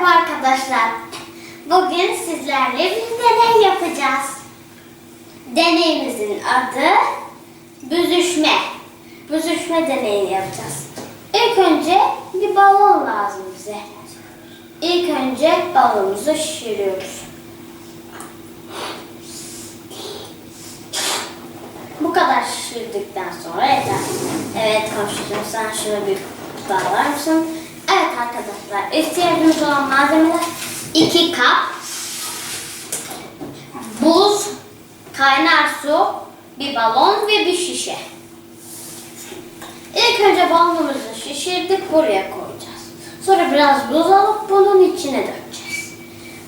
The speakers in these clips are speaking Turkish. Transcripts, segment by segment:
Merhaba arkadaşlar. Bugün sizlerle bir deney yapacağız. Deneyimizin adı büzüşme. Büzüşme deneyini yapacağız. İlk önce bir balon lazım bize. İlk önce balonumuzu şişiriyoruz. Bu kadar şişirdikten sonra yeter. Evet komşucuğum sen şunu bir bağlar mısın? Arkadaşlar ihtiyacımız olan malzemeler 2 kap buz, kaynar su, bir balon ve bir şişe. İlk önce balonumuzu şişirdik buraya koyacağız. Sonra biraz buz alıp bunun içine dökeceğiz.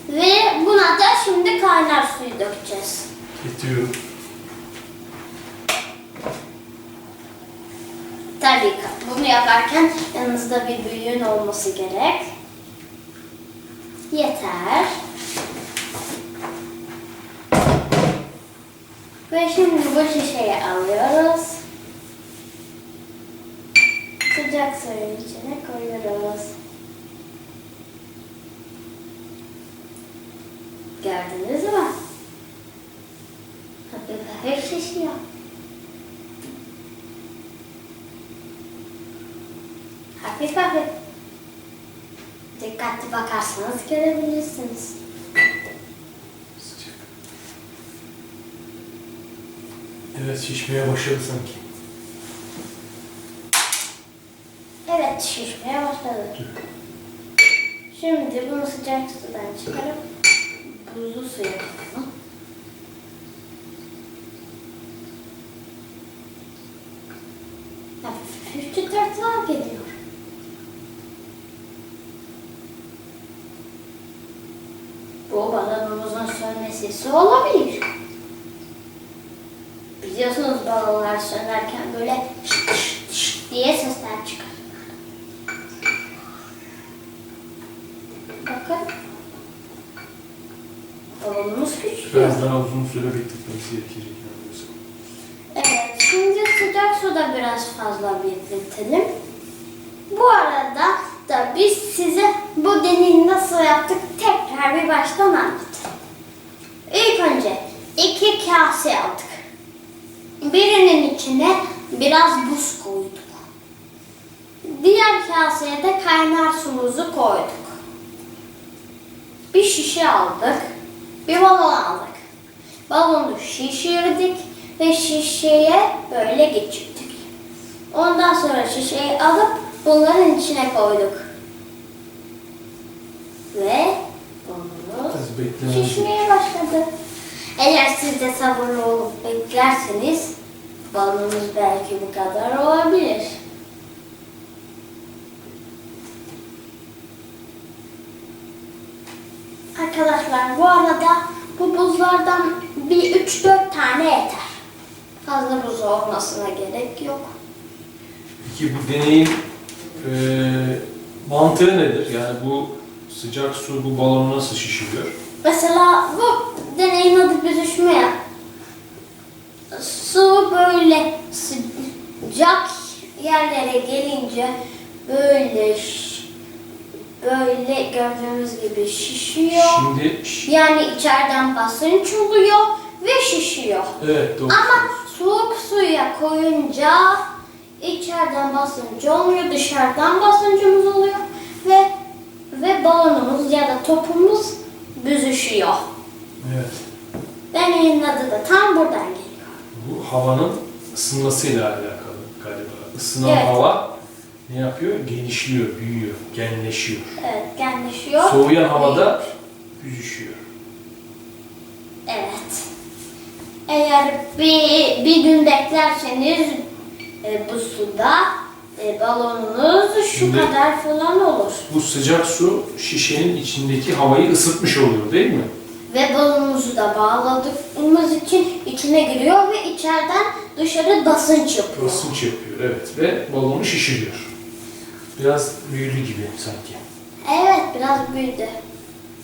Ve buna da şimdi kaynar suyu dökeceğiz. Bitiyor. Tabii bunu yaparken yanınızda bir büyüğün olması gerek. Yeter. Ve şimdi bu şişeyi alıyoruz. Sıcak suyun içine koyuyoruz. Gördünüz mü? Hafif hafif şişiyor. Hafif hafif. Dikkatli bakarsanız görebilirsiniz. Sıcak. Evet şişmeye başladı sanki. Evet şişmeye başladı. Şimdi bunu sıcak sudan çıkarıp buzlu suya koyalım. Hafif çıtırtılar geliyor. Bu balonumuzun sönme sesi olabilir. Biliyorsunuz balonlar sönerken böyle şık şık şık diye sesler çıkar. Bakın. Balonumuz küçük. Biraz daha uzun süre bekletmesi gerekecek. Evet, şimdi sıcak suda biraz fazla bekletelim. Bu arada da biz size bu deneyi nasıl yaptık tekrar bir baştan anlatalım. İlk önce iki kase aldık. Birinin içine biraz buz koyduk. Diğer kaseye de kaynar suyumuzu koyduk. Bir şişe aldık. Bir balon aldık. Balonu şişirdik ve şişeye böyle geçirdik. Ondan sonra şişeyi alıp bunların içine koyduk. Ve beklememiz şişmeye başladı. Eğer siz de sabırlı olup beklerseniz balonumuz belki bu kadar olabilir. Arkadaşlar bu arada bu buzlardan bir 3-4 tane yeter. Fazla buz olmasına gerek yok. Peki bu deneyin eee mantığı nedir? Yani bu sıcak su bu balonu nasıl şişiriyor? Mesela bu deneyin adı büzüşme ya. Su böyle sıcak yerlere gelince böyle böyle gördüğünüz gibi şişiyor. Şimdi Yani içeriden basınç oluyor ve şişiyor. evet doğru. Ama soğuk suya koyunca içeriden basınç olmuyor, dışarıdan basıncımız oluyor ve ve balonumuz ya da topumuz büzüşüyor. Evet. Deneyin adı da tam buradan geliyor. Bu havanın ısınmasıyla alakalı galiba. Isınan Evet. hava ne yapıyor? Genişliyor, büyüyor, genleşiyor. Evet, genleşiyor. Soğuyan havada büzüşüyor. Evet. Eğer bir, bir gün beklerseniz e, bu suda e, balonunuz şu Şimdi- kadar falan olur. Bu sıcak su şişenin içindeki havayı ısıtmış oluyor değil mi? Ve balonumuzu da bağladığımız için içine giriyor ve içeriden dışarı basınç yapıyor. Basınç yapıyor evet ve balonu şişiriyor. Biraz büyülü gibi sanki. Evet biraz büyüdü.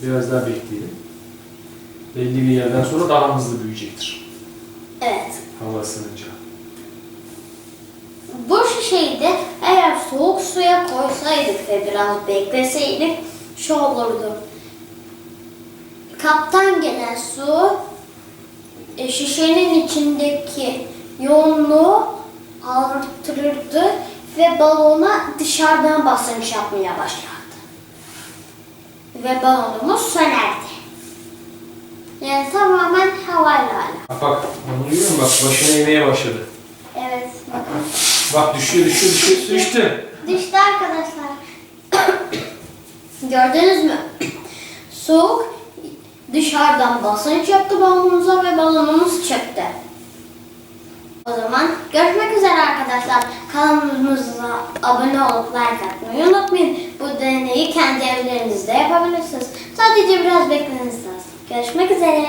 Biraz daha bekleyelim. Belli bir yerden sonra daha hızlı büyüyecektir. Evet. Hava ısınınca. Bu şişeyi de eğer soğuk suya koysaydık ve biraz bekleseydik şu olurdu. Kaptan gelen su e, şişenin içindeki yoğunluğu artırırdı ve balona dışarıdan basınç yapmaya başlardı. Ve balonumuz sönerdi. Yani tamamen havayla. Bak bak, onu musun? Bak başına eğmeye başladı. Bak düşüyor, düşüyor, düşüyor, düştü. Düştü arkadaşlar. Gördünüz mü? Soğuk dışarıdan basınç yaptı balonumuza ve balonumuz çöktü. O zaman görüşmek üzere arkadaşlar. Kanalımıza abone olup like atmayı unutmayın. Bu deneyi kendi evlerinizde yapabilirsiniz. Sadece biraz beklemeniz lazım. Görüşmek üzere.